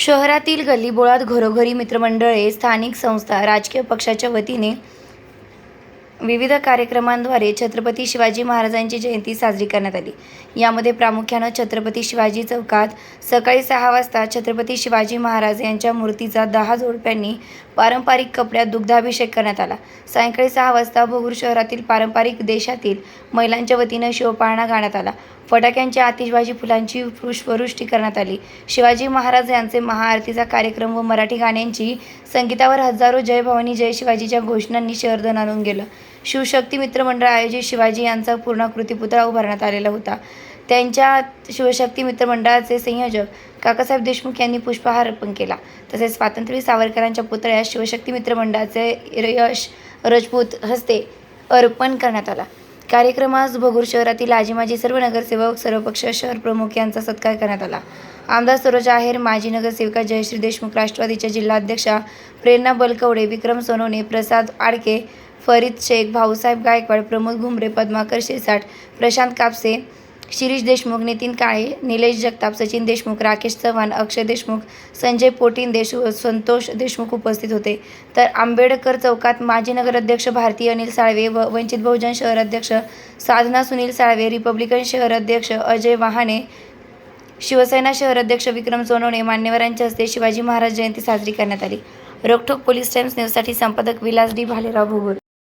शहरातील गल्लीबोळात घरोघरी मित्रमंडळे स्थानिक संस्था राजकीय पक्षाच्या वतीने विविध कार्यक्रमांद्वारे छत्रपती शिवाजी महाराजांची जयंती साजरी करण्यात आली. यामध्ये प्रामुख्यानं छत्रपती शिवाजी चौकात सकाळी सहा वाजता छत्रपती शिवाजी महाराज यांच्या मूर्तीचा दहा जोडप्यांनी पारंपरिक कपड्यात दुग्धाभिषेक करण्यात आला. सायंकाळी सहा वाजता भोगूर शहरातील पारंपरिक देशातील महिलांच्या वतीनं शिवपाळणा गाण्यात आला. फटाक्यांची आतिषबाजी फुलांची पुष्पवृष्टी करण्यात आली. शिवाजी महाराज यांचे महाआरतीचा कार्यक्रम व मराठी गाण्यांची संगीतावर हजारो जय भवानी जय शिवाजीच्या घोषणांनी शहर आणून गेलं. शिवशक्ती मित्रमंडळ आयोजित शिवाजी यांचा पूर्णाकृती पुतळा उभारण्यात आलेला होता. त्यांच्या शिवशक्ती मित्रमंडळाचे संयोजक काकासाहेब देशमुख यांनी पुष्पहार अर्पण केला. तसेच स्वातंत्र्यवीर सावरकरांच्या पुतळ्यास शिवशक्ती मित्रमंडळाचे यश राजपूत हस्ते अर्पण करण्यात आला. कार्यक्रमास भगूर शहरातील आजी माजी सर्व नगरसेवक सर्वपक्ष शहर प्रमुख यांचा सत्कार करण्यात आला. आमदार सरोज आहेर माजी नगरसेविका जयश्री देशमुख राष्ट्रवादीच्या जिल्हाध्यक्षा प्रेरणा बलकवडे विक्रम सोनवणे प्रसाद आडके फरीद शेख भाऊसाहेब गायकवाड प्रमोद घुमरे पद्माकर शिरसाट प्रशांत कापसे शिरीष देशमुख नितीन काळे निलेश जगताप सचिन देशमुख राकेश चव्हाण अक्षय देशमुख संजय पोटीन देशमुख संतोष देशमुख उपस्थित होते. तर आंबेडकर चौकात माजी नगराध्यक्ष भारती अनिल साळवे व वंचित बहुजन शहर अध्यक्ष साधना सुनील साळवे रिपब्लिकन शहर अध्यक्ष अजय वहाने शिवसेना शहर अध्यक्ष विक्रम सोनवणे मान्यवरांच्या हस्ते शिवाजी महाराज जयंती साजरी करण्यात आली. रोखोक पोलीस टाइम्स न्यूजसाठी संपादक विलास डी भालेराव भोगोल.